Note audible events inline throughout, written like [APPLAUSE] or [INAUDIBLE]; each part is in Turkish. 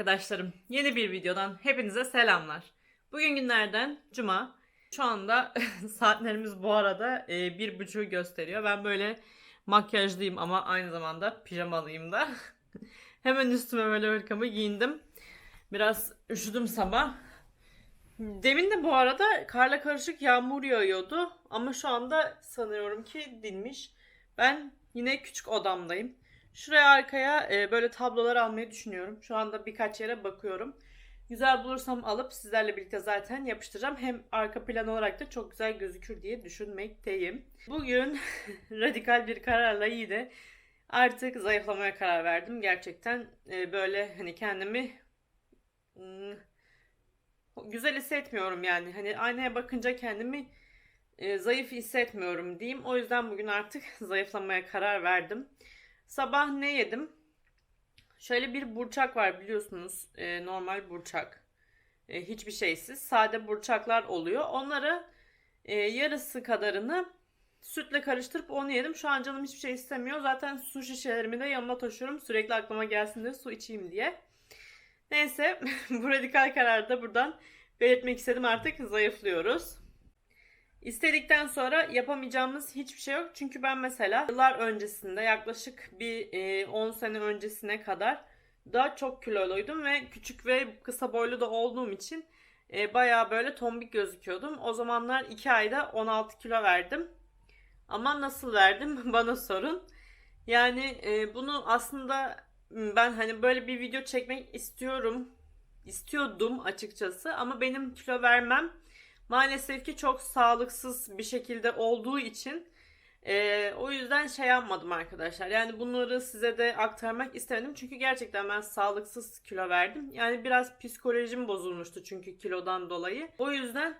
arkadaşlarım. Yeni bir videodan hepinize selamlar. Bugün günlerden cuma. Şu anda [LAUGHS] saatlerimiz bu arada e, bir buçuğu gösteriyor. Ben böyle makyajlıyım ama aynı zamanda pijamalıyım da. [LAUGHS] Hemen üstüme böyle hırkamı giyindim. Biraz üşüdüm sabah. Demin de bu arada karla karışık yağmur yağıyordu. Ama şu anda sanıyorum ki dinmiş. Ben yine küçük odamdayım. Şuraya arkaya e, böyle tablolar almayı düşünüyorum. Şu anda birkaç yere bakıyorum. Güzel bulursam alıp sizlerle birlikte zaten yapıştıracağım. Hem arka plan olarak da çok güzel gözükür diye düşünmekteyim. Bugün [LAUGHS] radikal bir kararla yine artık zayıflamaya karar verdim. Gerçekten e, böyle hani kendimi hmm, güzel hissetmiyorum yani. Hani aynaya bakınca kendimi e, zayıf hissetmiyorum diyeyim. O yüzden bugün artık [LAUGHS] zayıflamaya karar verdim. Sabah ne yedim? Şöyle bir burçak var biliyorsunuz. e, normal burçak. E, hiçbir şeysiz. Sade burçaklar oluyor. Onları e, yarısı kadarını sütle karıştırıp onu yedim. Şu an canım hiçbir şey istemiyor. Zaten su şişelerimi de yanıma taşıyorum. Sürekli aklıma gelsin de su içeyim diye. Neyse [LAUGHS] bu radikal kararı da buradan belirtmek istedim. Artık zayıflıyoruz. İstedikten sonra yapamayacağımız hiçbir şey yok. Çünkü ben mesela yıllar öncesinde yaklaşık bir e, 10 sene öncesine kadar daha çok kiloluydum ve küçük ve kısa boylu da olduğum için e, bayağı böyle tombik gözüküyordum. O zamanlar 2 ayda 16 kilo verdim. Ama nasıl verdim [LAUGHS] bana sorun. Yani e, bunu aslında ben hani böyle bir video çekmek istiyorum. istiyordum açıkçası ama benim kilo vermem maalesef ki çok sağlıksız bir şekilde olduğu için e, o yüzden şey yapmadım arkadaşlar. Yani bunları size de aktarmak istemedim. Çünkü gerçekten ben sağlıksız kilo verdim. Yani biraz psikolojim bozulmuştu çünkü kilodan dolayı. O yüzden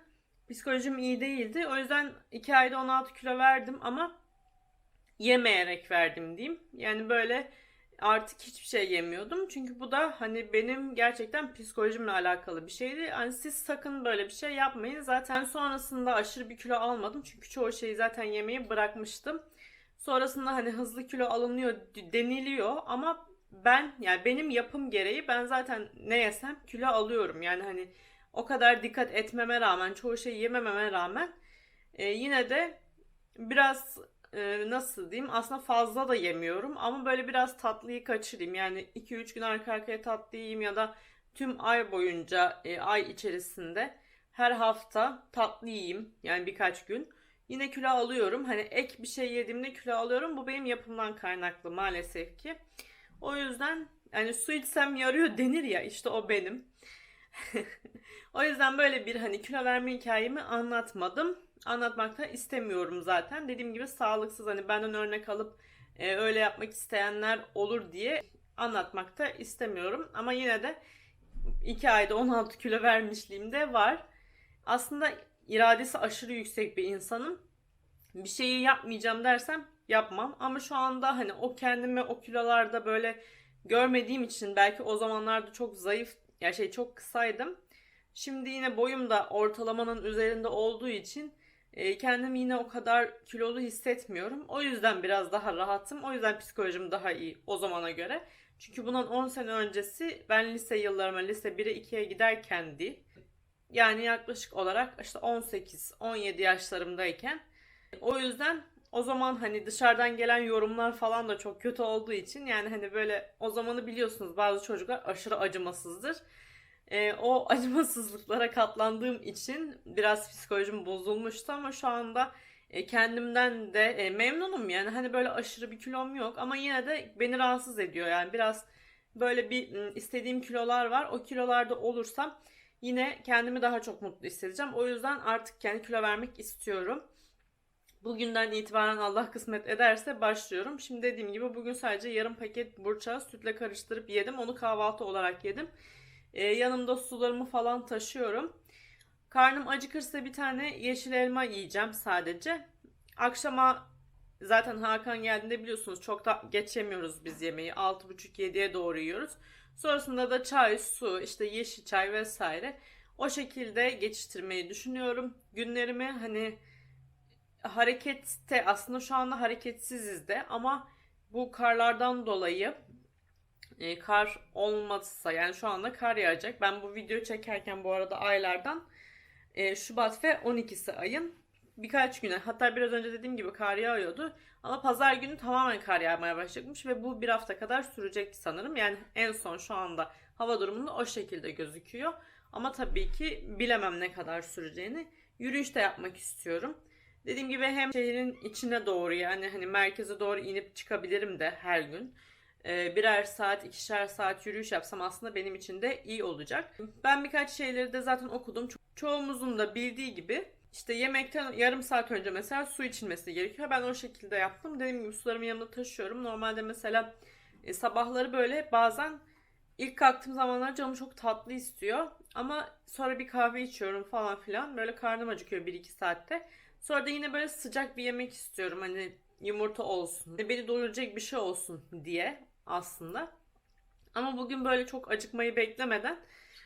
psikolojim iyi değildi. O yüzden 2 ayda 16 kilo verdim ama yemeyerek verdim diyeyim. Yani böyle artık hiçbir şey yemiyordum. Çünkü bu da hani benim gerçekten psikolojimle alakalı bir şeydi. Hani siz sakın böyle bir şey yapmayın. Zaten sonrasında aşırı bir kilo almadım. Çünkü çoğu şeyi zaten yemeyi bırakmıştım. Sonrasında hani hızlı kilo alınıyor deniliyor ama ben yani benim yapım gereği ben zaten ne yesem kilo alıyorum. Yani hani o kadar dikkat etmeme rağmen çoğu şeyi yemememe rağmen e, yine de biraz e, nasıl diyeyim aslında fazla da yemiyorum ama böyle biraz tatlıyı kaçırayım. Yani 2-3 gün arka arkaya tatlı yiyeyim ya da tüm ay boyunca e, ay içerisinde her hafta tatlı yiyeyim yani birkaç gün. Yine kilo alıyorum. Hani ek bir şey yediğimde kilo alıyorum. Bu benim yapımdan kaynaklı maalesef ki. O yüzden yani su içsem yarıyor [LAUGHS] denir ya işte o benim. [LAUGHS] o yüzden böyle bir hani kilo verme hikayemi anlatmadım anlatmak da istemiyorum zaten. Dediğim gibi sağlıksız hani benden örnek alıp e, öyle yapmak isteyenler olur diye anlatmak da istemiyorum. Ama yine de 2 ayda 16 kilo vermişliğim de var. Aslında iradesi aşırı yüksek bir insanım. Bir şeyi yapmayacağım dersem yapmam. Ama şu anda hani o kendimi o kilolarda böyle görmediğim için belki o zamanlarda çok zayıf ya şey çok kısaydım. Şimdi yine boyum da ortalamanın üzerinde olduğu için e, kendimi yine o kadar kilolu hissetmiyorum. O yüzden biraz daha rahatım. O yüzden psikolojim daha iyi o zamana göre. Çünkü bundan 10 sene öncesi ben lise yıllarıma lise 1'e 2'ye giderkendi. Yani yaklaşık olarak işte 18-17 yaşlarımdayken. O yüzden o zaman hani dışarıdan gelen yorumlar falan da çok kötü olduğu için yani hani böyle o zamanı biliyorsunuz bazı çocuklar aşırı acımasızdır e, o [LAUGHS] acımasızlıklara katlandığım için biraz psikolojim bozulmuştu ama şu anda e, kendimden de e, memnunum yani hani böyle aşırı bir kilom yok ama yine de beni rahatsız ediyor yani biraz böyle bir istediğim kilolar var o kilolarda olursam yine kendimi daha çok mutlu hissedeceğim o yüzden artık kendi kilo vermek istiyorum. Bugünden itibaren Allah kısmet ederse başlıyorum. Şimdi dediğim gibi bugün sadece yarım paket burçağı sütle karıştırıp yedim. Onu kahvaltı olarak yedim. E, yanımda sularımı falan taşıyorum. Karnım acıkırsa bir tane yeşil elma yiyeceğim sadece. Akşama zaten Hakan geldiğinde biliyorsunuz çok da geçemiyoruz biz yemeği. 6.30-7'ye doğru yiyoruz. Sonrasında da çay, su, işte yeşil çay vesaire. O şekilde geçiştirmeyi düşünüyorum. Günlerimi hani harekette aslında şu anda hareketsiziz de ama bu karlardan dolayı e, kar olmazsa yani şu anda kar yağacak. Ben bu videoyu çekerken bu arada aylardan e, Şubat ve 12'si ayın birkaç güne hatta biraz önce dediğim gibi kar yağıyordu. Ama pazar günü tamamen kar yağmaya başlamış ve bu bir hafta kadar sürecekti sanırım. Yani en son şu anda hava durumunda o şekilde gözüküyor. Ama tabii ki bilemem ne kadar süreceğini. Yürüyüş de yapmak istiyorum. Dediğim gibi hem şehrin içine doğru yani hani merkeze doğru inip çıkabilirim de her gün. Ee, birer saat, ikişer saat yürüyüş yapsam aslında benim için de iyi olacak. Ben birkaç şeyleri de zaten okudum. Ço- çoğumuzun da bildiği gibi işte yemekten yarım saat önce mesela su içilmesi gerekiyor. Ben o şekilde yaptım. Dediğim gibi sularımı yanımda taşıyorum. Normalde mesela e, sabahları böyle bazen ilk kalktığım zamanlar canım çok tatlı istiyor. Ama sonra bir kahve içiyorum falan filan. Böyle karnım acıkıyor 1-2 saatte. Sonra da yine böyle sıcak bir yemek istiyorum. Hani yumurta olsun. Beni doyuracak bir şey olsun diye aslında. Ama bugün böyle çok acıkmayı beklemeden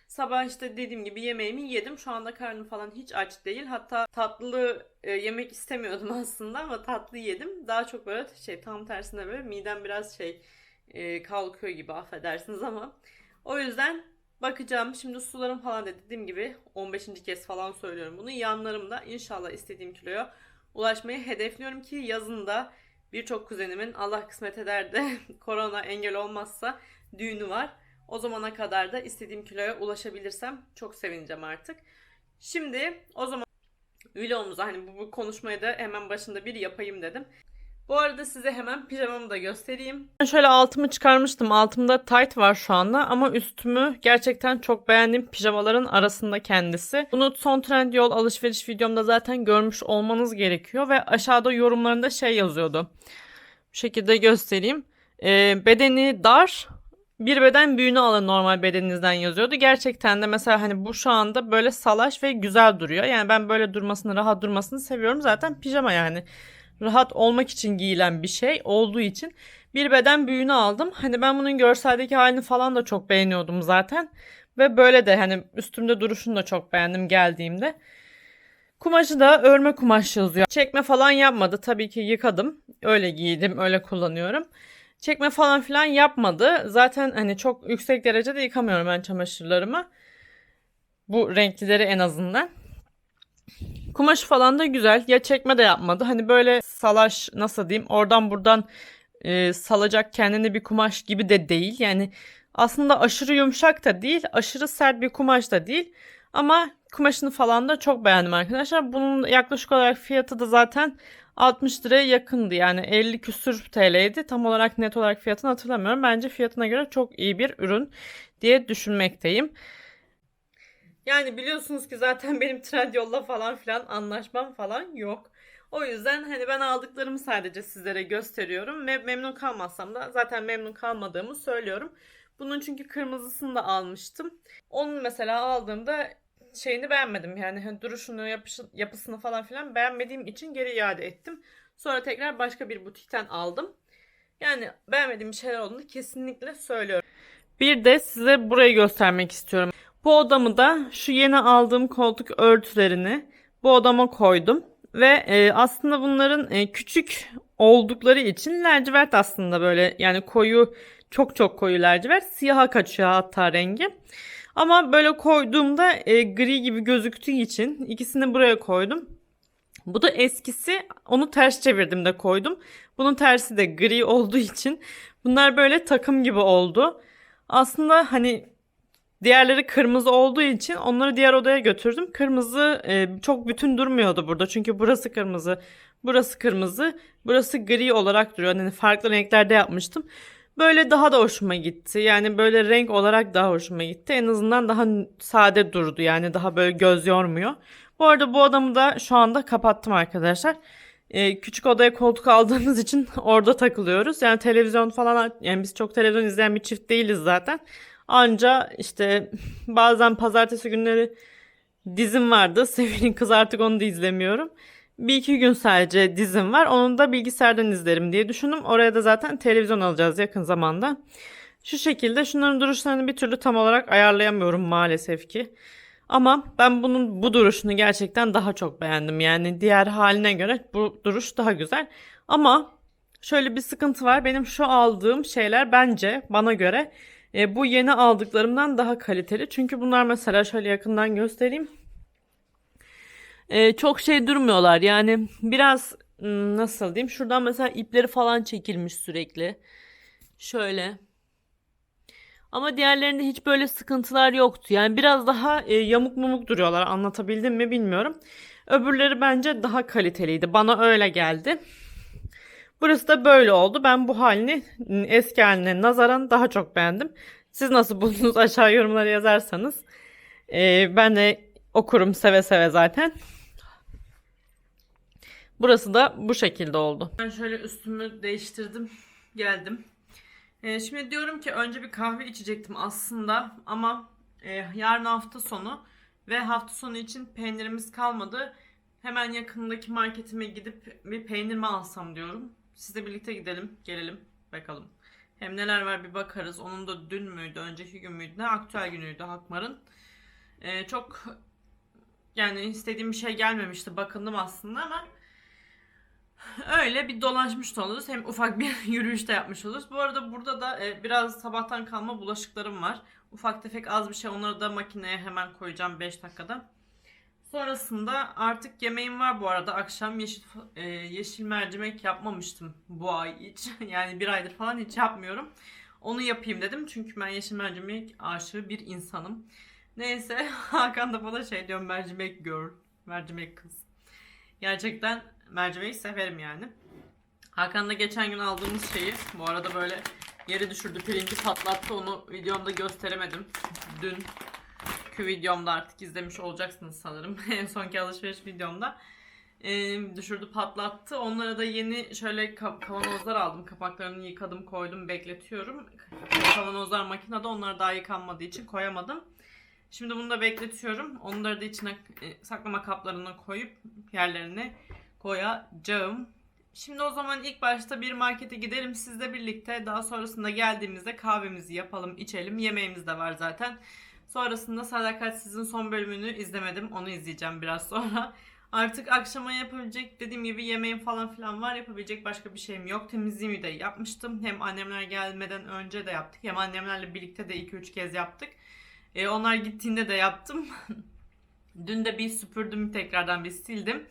sabah işte dediğim gibi yemeğimi yedim. Şu anda karnım falan hiç aç değil. Hatta tatlı e, yemek istemiyordum [LAUGHS] aslında ama tatlı yedim. Daha çok böyle şey tam tersine böyle midem biraz şey e, kalkıyor gibi affedersiniz ama. O yüzden bakacağım. Şimdi sularım falan da dediğim gibi 15. kez falan söylüyorum bunu. Yanlarımda inşallah istediğim kiloya ulaşmayı hedefliyorum ki yazında birçok kuzenimin Allah kısmet eder de [LAUGHS] korona engel olmazsa düğünü var. O zamana kadar da istediğim kiloya ulaşabilirsem çok sevineceğim artık. Şimdi o zaman vlogumuza hani bu, bu konuşmayı da hemen başında bir yapayım dedim. Bu arada size hemen pijamamı da göstereyim. Ben şöyle altımı çıkarmıştım. Altımda tight var şu anda ama üstümü gerçekten çok beğendiğim pijamaların arasında kendisi. Bunu son trend yol alışveriş videomda zaten görmüş olmanız gerekiyor ve aşağıda yorumlarında şey yazıyordu. Bu şekilde göstereyim. Ee, bedeni dar bir beden büyüğünü alın normal bedeninizden yazıyordu. Gerçekten de mesela hani bu şu anda böyle salaş ve güzel duruyor. Yani ben böyle durmasını, rahat durmasını seviyorum. Zaten pijama yani rahat olmak için giyilen bir şey olduğu için bir beden büyüğünü aldım. Hani ben bunun görseldeki halini falan da çok beğeniyordum zaten. Ve böyle de hani üstümde duruşunu da çok beğendim geldiğimde. Kumaşı da örme kumaş yazıyor. Çekme falan yapmadı. Tabii ki yıkadım. Öyle giydim, öyle kullanıyorum. Çekme falan filan yapmadı. Zaten hani çok yüksek derecede yıkamıyorum ben çamaşırlarımı. Bu renklileri en azından. Kumaşı falan da güzel. Ya çekme de yapmadı. Hani böyle salaş nasıl diyeyim oradan buradan e, salacak kendini bir kumaş gibi de değil. Yani aslında aşırı yumuşak da değil. Aşırı sert bir kumaş da değil. Ama kumaşını falan da çok beğendim arkadaşlar. Bunun yaklaşık olarak fiyatı da zaten 60 liraya yakındı. Yani 50 küsür TL'ydi. Tam olarak net olarak fiyatını hatırlamıyorum. Bence fiyatına göre çok iyi bir ürün diye düşünmekteyim. Yani biliyorsunuz ki zaten [LAUGHS] benim Trendyol'la falan filan anlaşmam falan yok. O yüzden hani ben aldıklarımı sadece sizlere gösteriyorum ve memnun kalmazsam da zaten memnun kalmadığımı söylüyorum. Bunun çünkü kırmızısını da almıştım. Onun mesela aldığımda şeyini beğenmedim. Yani hani duruşunu, yapışı, yapısını falan filan beğenmediğim için geri iade ettim. Sonra tekrar başka bir butikten aldım. Yani beğenmediğim şeyler olduğunu kesinlikle söylüyorum. Bir de size burayı göstermek istiyorum. Bu odamı da şu yeni aldığım koltuk örtülerini bu odama koydum. Ve e, aslında bunların e, küçük oldukları için lacivert aslında böyle yani koyu çok çok koyu lacivert siyaha kaçıyor hatta rengi. Ama böyle koyduğumda e, gri gibi gözüktüğü için ikisini buraya koydum. Bu da eskisi onu ters çevirdim de koydum. Bunun tersi de gri olduğu için bunlar böyle takım gibi oldu. Aslında hani diğerleri kırmızı olduğu için onları diğer odaya götürdüm. Kırmızı e, çok bütün durmuyordu burada. Çünkü burası kırmızı, burası kırmızı, burası gri olarak duruyor. Yani farklı renklerde yapmıştım. Böyle daha da hoşuma gitti. Yani böyle renk olarak daha hoşuma gitti. En azından daha sade durdu. Yani daha böyle göz yormuyor. Bu arada bu odamı da şu anda kapattım arkadaşlar. Ee, küçük odaya koltuk aldığımız için [LAUGHS] orada takılıyoruz. Yani televizyon falan yani biz çok televizyon izleyen bir çift değiliz zaten. Anca işte bazen pazartesi günleri dizim vardı. [LAUGHS] Sevil'in kız artık onu da izlemiyorum. Bir iki gün sadece dizim var. Onu da bilgisayardan izlerim diye düşündüm. Oraya da zaten televizyon alacağız yakın zamanda. Şu şekilde şunların duruşlarını bir türlü tam olarak ayarlayamıyorum maalesef ki. Ama ben bunun bu duruşunu gerçekten daha çok beğendim. Yani diğer haline göre bu duruş daha güzel. Ama şöyle bir sıkıntı var. Benim şu aldığım şeyler bence bana göre e, bu yeni aldıklarımdan daha kaliteli. Çünkü bunlar mesela şöyle yakından göstereyim. E, çok şey durmuyorlar. Yani biraz hmm, nasıl diyeyim? Şuradan mesela ipleri falan çekilmiş sürekli. Şöyle. Ama diğerlerinde hiç böyle sıkıntılar yoktu. Yani biraz daha e, yamuk mumuk duruyorlar. Anlatabildim mi bilmiyorum. Öbürleri bence daha kaliteliydi. Bana öyle geldi. Burası da böyle oldu. Ben bu halini eski haline nazaran daha çok beğendim. Siz nasıl buldunuz [LAUGHS] aşağı yorumlara yazarsanız. e, ben de okurum seve seve zaten. Burası da bu şekilde oldu. Ben şöyle üstümü değiştirdim. Geldim. Ee, şimdi diyorum ki önce bir kahve içecektim aslında ama e, yarın hafta sonu ve hafta sonu için peynirimiz kalmadı. Hemen yakındaki marketime gidip bir peynir mi alsam diyorum. Sizle birlikte gidelim, gelelim, bakalım. Hem neler var bir bakarız. Onun da dün müydü, önceki gün müydü, ne aktüel günüydü Hakmar'ın. Ee, çok yani istediğim bir şey gelmemişti. Bakındım aslında ama Öyle bir dolaşmış oluruz. Hem ufak bir [LAUGHS] yürüyüş de yapmış oluruz. Bu arada burada da e, biraz sabahtan kalma bulaşıklarım var. Ufak tefek az bir şey. Onları da makineye hemen koyacağım 5 dakikada. Sonrasında artık yemeğim var bu arada. Akşam yeşil e, yeşil mercimek yapmamıştım bu ay hiç. [LAUGHS] Yani bir aydır falan hiç yapmıyorum. Onu yapayım dedim. Çünkü ben yeşil mercimek aşığı bir insanım. Neyse [LAUGHS] Hakan da bana şey diyor mercimek girl. Mercimek kız. Gerçekten mercimeği severim yani. Hakan'la geçen gün aldığımız şeyi bu arada böyle yere düşürdü pirinci patlattı onu videomda gösteremedim. Dün Dünkü videomda artık izlemiş olacaksınız sanırım. [LAUGHS] en sonki alışveriş videomda. Ee, düşürdü patlattı. Onlara da yeni şöyle kavanozlar aldım. Kapaklarını yıkadım koydum bekletiyorum. Kavanozlar makinede onlar daha yıkanmadığı için koyamadım. Şimdi bunu da bekletiyorum. Onları da içine e, saklama kaplarına koyup yerlerine koyacağım. Şimdi o zaman ilk başta bir markete gidelim sizle birlikte. Daha sonrasında geldiğimizde kahvemizi yapalım, içelim. Yemeğimiz de var zaten. Sonrasında Sadakatsiz'in son bölümünü izlemedim. Onu izleyeceğim biraz [LAUGHS] sonra. Artık akşama yapabilecek dediğim gibi yemeğim falan filan var. Yapabilecek başka bir şeyim yok. Temizliğimi de yapmıştım. Hem annemler gelmeden önce de yaptık. Hem annemlerle birlikte de 2-3 kez yaptık. E, onlar gittiğinde de yaptım. [LAUGHS] Dün de bir süpürdüm tekrardan bir sildim.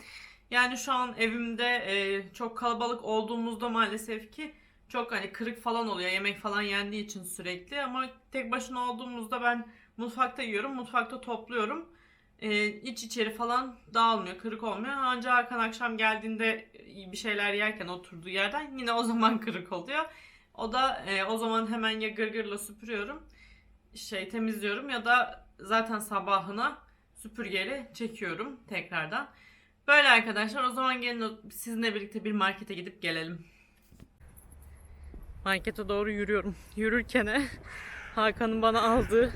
Yani şu an evimde e, çok kalabalık olduğumuzda maalesef ki çok hani kırık falan oluyor. Yemek falan yendiği için sürekli ama tek başına olduğumuzda ben mutfakta yiyorum. Mutfakta topluyorum. E, iç içeri falan dağılmıyor. Kırık olmuyor. Ancak Hakan akşam geldiğinde bir şeyler yerken oturduğu yerden yine o [LAUGHS] zaman kırık oluyor. O da e, o zaman hemen ya gırgırla süpürüyorum. Şey temizliyorum ya da zaten sabahına süpürgeyle çekiyorum tekrardan. Böyle arkadaşlar o zaman gelin sizinle birlikte bir markete gidip gelelim. Markete doğru yürüyorum. Yürürken [LAUGHS] Hakan'ın bana aldığı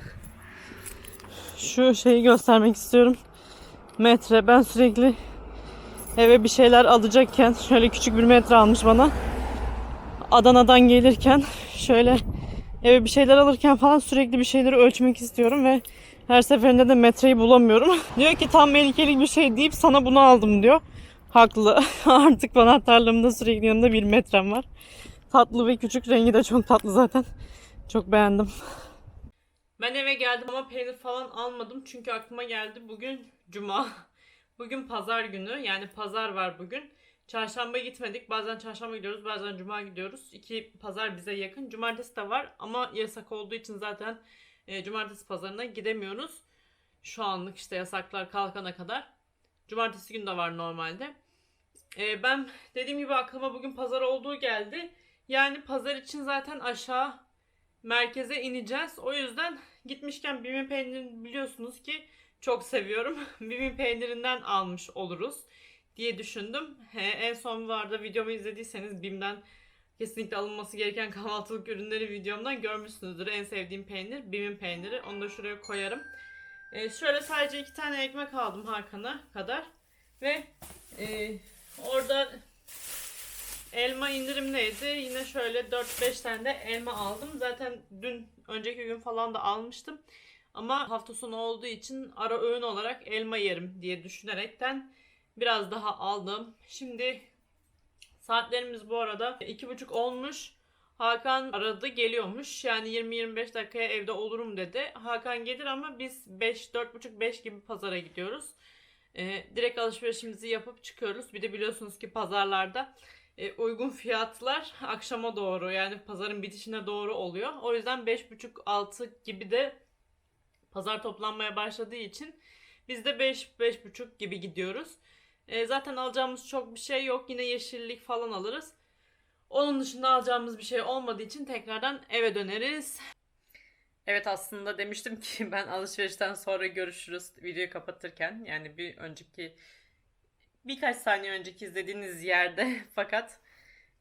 şu şeyi göstermek istiyorum. Metre. Ben sürekli eve bir şeyler alacakken şöyle küçük bir metre almış bana. Adana'dan gelirken şöyle eve bir şeyler alırken falan sürekli bir şeyleri ölçmek istiyorum ve her seferinde de metreyi bulamıyorum. [LAUGHS] diyor ki tam melikelik bir şey deyip sana bunu aldım diyor. Haklı. [LAUGHS] Artık bana anahtarlığımda sürekli yanında bir metrem var. Tatlı ve küçük rengi de çok tatlı zaten. Çok beğendim. Ben eve geldim ama peynir falan almadım. Çünkü aklıma geldi bugün cuma. [LAUGHS] Bugün pazar günü. Yani pazar var bugün. Çarşamba gitmedik. Bazen çarşamba gidiyoruz, bazen cuma gidiyoruz. İki pazar bize yakın. Cumartesi de var ama yasak olduğu için zaten e, cumartesi pazarına gidemiyoruz. Şu anlık işte yasaklar kalkana kadar. Cumartesi günü de var normalde. E, ben dediğim gibi aklıma bugün pazar olduğu geldi. Yani pazar için zaten aşağı merkeze ineceğiz. O yüzden gitmişken Bim'in peynirini biliyorsunuz ki çok seviyorum. [LAUGHS] Bim'in peynirinden almış oluruz diye düşündüm. He, en son vardı videomu izlediyseniz Bim'den kesinlikle alınması gereken [LAUGHS] kahvaltılık ürünleri videomdan görmüşsünüzdür. En sevdiğim peynir Bim'in peyniri. Onu da şuraya koyarım. Ee, şöyle sadece iki tane ekmek aldım Hakan'a kadar. Ve e, orada elma indirimdeydi. Yine şöyle 4-5 tane de elma aldım. Zaten dün önceki gün falan da almıştım. Ama hafta sonu olduğu için ara öğün olarak elma yerim diye düşünerekten biraz daha aldım. Şimdi Saatlerimiz bu arada iki buçuk olmuş. Hakan aradı geliyormuş. Yani 20-25 dakikaya evde olurum dedi. Hakan gelir ama biz 5 4.30 5 gibi pazara gidiyoruz. Ee, direkt alışverişimizi yapıp çıkıyoruz. Bir de biliyorsunuz ki pazarlarda e, uygun fiyatlar akşama doğru yani pazarın bitişine doğru oluyor. O yüzden 5.30-6 gibi de pazar toplanmaya başladığı için biz de 5-5.30 gibi gidiyoruz. E, zaten alacağımız çok bir şey yok. Yine yeşillik falan alırız. Onun dışında alacağımız bir şey olmadığı için tekrardan eve döneriz. Evet aslında demiştim ki [LAUGHS] ben alışverişten sonra görüşürüz videoyu kapatırken. Yani bir önceki birkaç saniye önceki izlediğiniz yerde [LAUGHS] fakat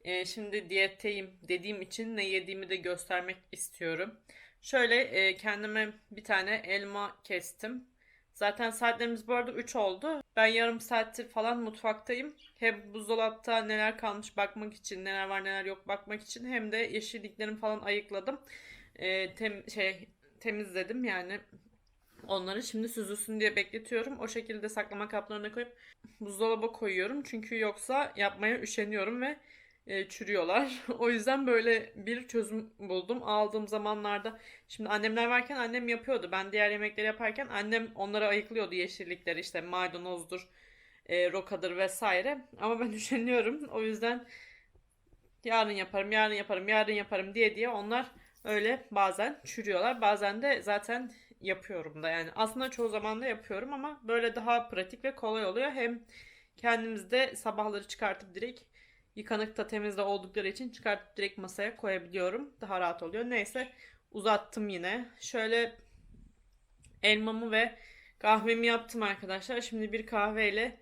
e, şimdi diyetteyim dediğim için ne yediğimi de göstermek istiyorum. Şöyle e, kendime bir tane elma kestim. Zaten saatlerimiz bu arada 3 oldu. Ben yarım saattir falan mutfaktayım. Hem buzdolapta neler kalmış bakmak için, neler var neler yok bakmak için hem de yeşilliklerimi falan ayıkladım. E, tem, şey temizledim yani onları şimdi süzülsün diye bekletiyorum. O şekilde saklama kaplarına koyup buzdolaba koyuyorum. Çünkü yoksa yapmaya üşeniyorum ve e, çürüyorlar. [LAUGHS] o yüzden böyle bir çözüm buldum. Aldığım zamanlarda şimdi annemler varken annem yapıyordu. Ben diğer yemekleri yaparken annem onları ayıklıyordu yeşillikleri işte maydanozdur, e, rokadır vesaire. Ama ben [LAUGHS] üşeniyorum. O yüzden yarın yaparım, yarın yaparım, yarın yaparım diye diye onlar öyle bazen çürüyorlar. Bazen de zaten yapıyorum da yani aslında çoğu zaman da yapıyorum ama böyle daha pratik ve kolay oluyor. Hem kendimizde sabahları çıkartıp direkt yıkanık da temiz de oldukları için çıkartıp direkt masaya koyabiliyorum. Daha rahat oluyor. Neyse uzattım yine. Şöyle elmamı ve kahvemi yaptım arkadaşlar. Şimdi bir kahveyle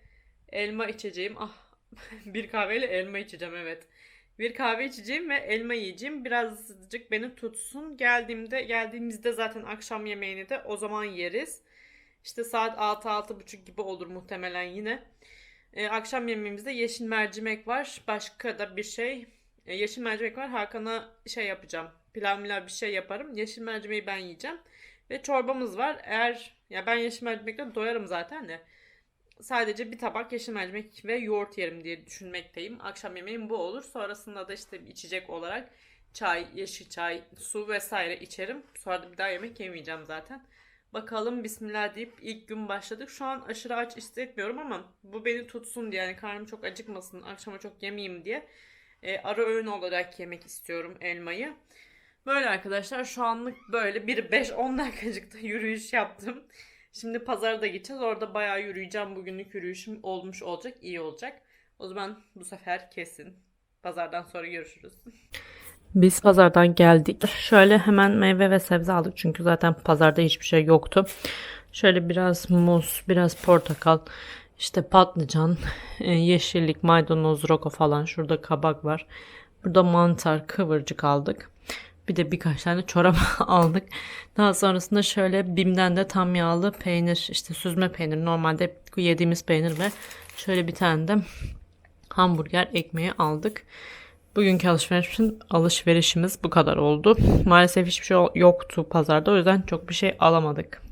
elma içeceğim. Ah [LAUGHS] bir kahveyle elma içeceğim evet. Bir kahve içeceğim ve elma yiyeceğim. Birazcık beni tutsun. Geldiğimde geldiğimizde zaten akşam yemeğini de o zaman yeriz. İşte saat 6-6.30 gibi olur muhtemelen yine. Ee, akşam yemeğimizde yeşil mercimek var. Başka da bir şey. Ee, yeşil mercimek var. Hakan'a şey yapacağım. Pilav milav bir şey yaparım. Yeşil mercimeği ben yiyeceğim. Ve çorbamız var. Eğer ya ben yeşil mercimekle doyarım zaten de sadece bir tabak yeşil mercimek ve yoğurt yerim diye düşünmekteyim. Akşam yemeğim bu olur. Sonrasında da işte içecek olarak çay, yeşil çay, su vesaire içerim. Sonra da bir daha yemek yemeyeceğim zaten. Bakalım bismillah deyip ilk gün başladık. Şu an aşırı aç hissetmiyorum ama bu beni tutsun diye yani karnım çok acıkmasın, akşama çok yemeyeyim diye e, ara öğün olarak yemek istiyorum elmayı. Böyle arkadaşlar şu anlık böyle bir 5-10 dakikacıkta yürüyüş yaptım. Şimdi pazara da gideceğiz. Orada bayağı yürüyeceğim. Bugünlük yürüyüşüm olmuş olacak. iyi olacak. O zaman bu sefer kesin. Pazardan sonra görüşürüz. Biz pazardan geldik. Şöyle hemen meyve ve sebze aldık. Çünkü zaten pazarda hiçbir şey yoktu. Şöyle biraz muz, biraz portakal, işte patlıcan, e, yeşillik, maydanoz, roko falan. Şurada kabak var. Burada mantar, kıvırcık aldık. Bir de birkaç tane çorap [LAUGHS] aldık. Daha sonrasında şöyle Bim'den de tam yağlı peynir işte süzme peynir normalde yediğimiz peynir ve şöyle bir tane de hamburger ekmeği aldık. Bugünkü alışverişin alışverişimiz bu kadar oldu. Maalesef hiçbir şey yoktu pazarda o yüzden çok bir şey alamadık.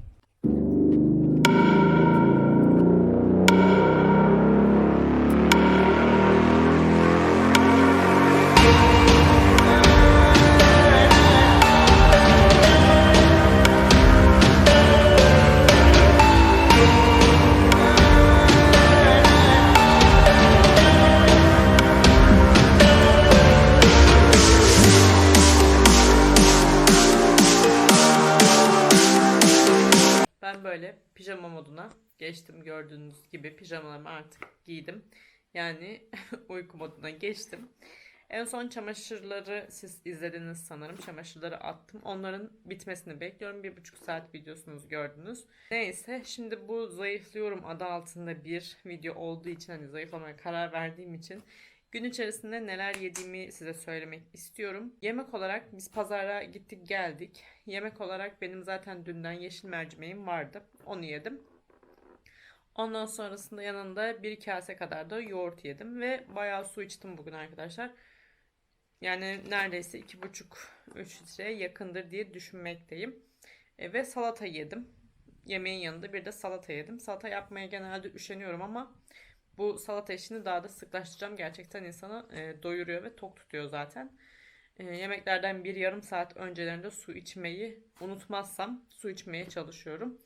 Moduna geçtim gördüğünüz gibi pijamalarımı artık giydim. Yani [LAUGHS] uyku moduna geçtim. En son çamaşırları siz izlediniz sanırım. Çamaşırları attım. Onların bitmesini bekliyorum. Bir buçuk saat videosunuz gördünüz. Neyse şimdi bu zayıflıyorum adı altında bir video olduğu için hani zayıflamaya karar verdiğim için Gün içerisinde neler yediğimi size söylemek istiyorum. Yemek olarak biz pazara gittik geldik. Yemek olarak benim zaten dünden yeşil mercimeğim vardı. Onu yedim. Ondan sonrasında yanında bir kase kadar da yoğurt yedim ve bayağı su içtim bugün arkadaşlar. Yani neredeyse 2,5-3 litreye yakındır diye düşünmekteyim. E, ve salata yedim. Yemeğin yanında bir de salata yedim. Salata yapmaya genelde üşeniyorum ama Bu salata işini daha da sıklaştıracağım. Gerçekten insanı e, doyuruyor ve tok tutuyor zaten. E, yemeklerden bir yarım saat öncelerinde su içmeyi unutmazsam su içmeye çalışıyorum.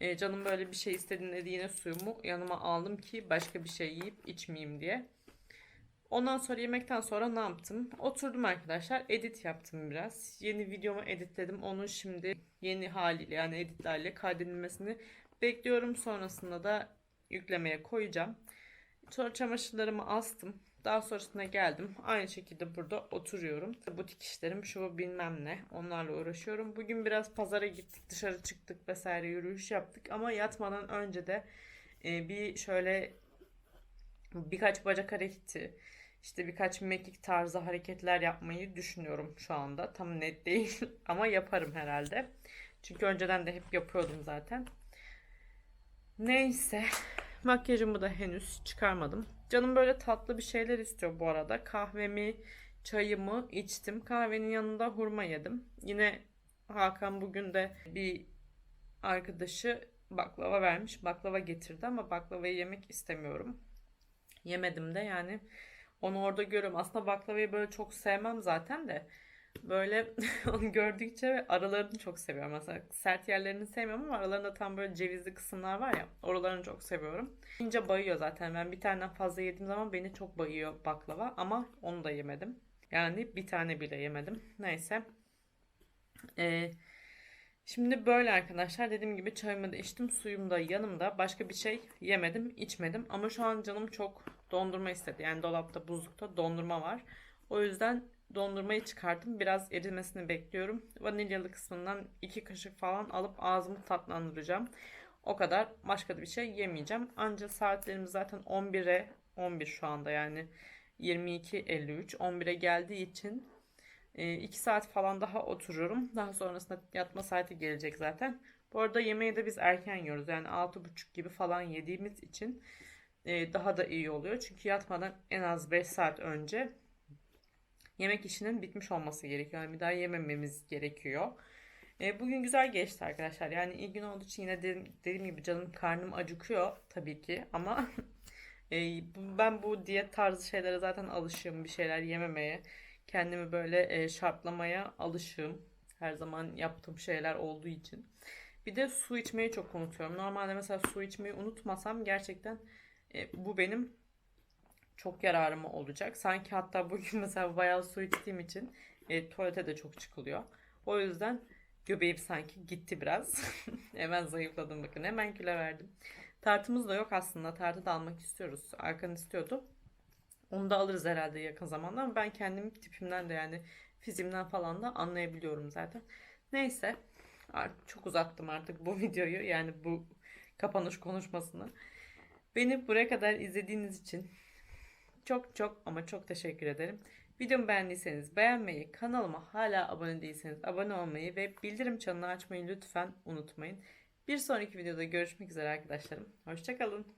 E, canım böyle bir şey istediğinde de yine suyumu yanıma aldım ki başka bir şey yiyip içmeyeyim diye. Ondan sonra yemekten sonra ne yaptım? Oturdum arkadaşlar. Edit yaptım biraz. Yeni videomu editledim. Onun şimdi yeni haliyle yani editlerle kaydedilmesini bekliyorum. Sonrasında da yüklemeye koyacağım. Sonra çamaşırlarımı astım. Daha sonrasında geldim. Aynı şekilde burada oturuyorum. Butik işlerim şu bilmem ne. Onlarla uğraşıyorum. Bugün biraz pazara gittik. Dışarı çıktık vesaire yürüyüş yaptık. Ama yatmadan önce de e, bir şöyle birkaç bacak hareketi işte birkaç mekik tarzı hareketler yapmayı düşünüyorum şu anda. Tam net değil [LAUGHS] ama yaparım herhalde. Çünkü önceden de hep yapıyordum zaten. Neyse. Makyajımı da henüz çıkarmadım. Canım böyle tatlı bir şeyler istiyor bu arada. Kahvemi, çayımı içtim. Kahvenin yanında hurma yedim. Yine Hakan bugün de bir arkadaşı baklava vermiş. Baklava getirdi ama baklavayı yemek istemiyorum. Yemedim de yani onu orada görüyorum. Aslında baklavayı böyle çok sevmem zaten de. Böyle [LAUGHS] onu gördükçe aralarını çok seviyorum. Mesela sert yerlerini sevmiyorum ama aralarında tam böyle cevizli kısımlar var ya. Oralarını çok seviyorum. İnce bayıyor zaten. Ben bir taneden fazla yediğim zaman beni çok bayıyor baklava. Ama onu da yemedim. Yani bir tane bile yemedim. Neyse. Ee, şimdi böyle arkadaşlar. Dediğim gibi çayımı da içtim. Suyum da yanımda. Başka bir şey yemedim, içmedim. Ama şu an canım çok dondurma istedi. Yani dolapta, buzlukta dondurma var. O yüzden dondurmayı çıkarttım. Biraz erimesini bekliyorum. Vanilyalı kısmından iki kaşık falan alıp ağzımı tatlandıracağım. O kadar. Başka da bir şey yemeyeceğim. Ancak saatlerimiz zaten 11'e 11 şu anda yani 22.53 11'e geldiği için 2 saat falan daha otururum. Daha sonrasında yatma saati gelecek zaten. Bu arada yemeği de biz erken yiyoruz. Yani 6.30 gibi falan yediğimiz için e, daha da iyi oluyor. Çünkü yatmadan en az 5 saat önce yemek işinin bitmiş olması gerekiyor. Yani bir daha yemememiz gerekiyor. E, bugün güzel geçti arkadaşlar. Yani iyi gün olduğu için yine dediğim, dediğim gibi canım karnım acıkıyor tabii ki ama [LAUGHS] e, ben bu diyet tarzı şeylere zaten alışığım bir şeyler yememeye. Kendimi böyle e, şartlamaya alışığım. Her zaman yaptığım şeyler olduğu için. Bir de su içmeyi çok unutuyorum. Normalde mesela su içmeyi unutmasam gerçekten e, bu benim çok yararıma olacak. Sanki hatta bugün [LAUGHS] mesela bayağı su içtiğim için e, tuvalete de çok çıkılıyor. O yüzden göbeğim sanki gitti biraz. [LAUGHS] hemen zayıfladım bakın. Hemen kilo verdim. Tartımız da yok aslında. Tartı da almak istiyoruz. Arkan istiyordu. Onu da alırız herhalde yakın zamanda ama ben kendim tipimden de yani fizimden falan da anlayabiliyorum zaten. Neyse artık çok uzattım artık bu [LAUGHS] videoyu yani bu kapanış konuşmasını. Beni buraya kadar izlediğiniz için çok çok ama çok teşekkür ederim. Videomu beğendiyseniz beğenmeyi, kanalıma hala abone değilseniz abone olmayı ve bildirim çanını açmayı lütfen unutmayın. Bir sonraki videoda görüşmek üzere arkadaşlarım. Hoşçakalın.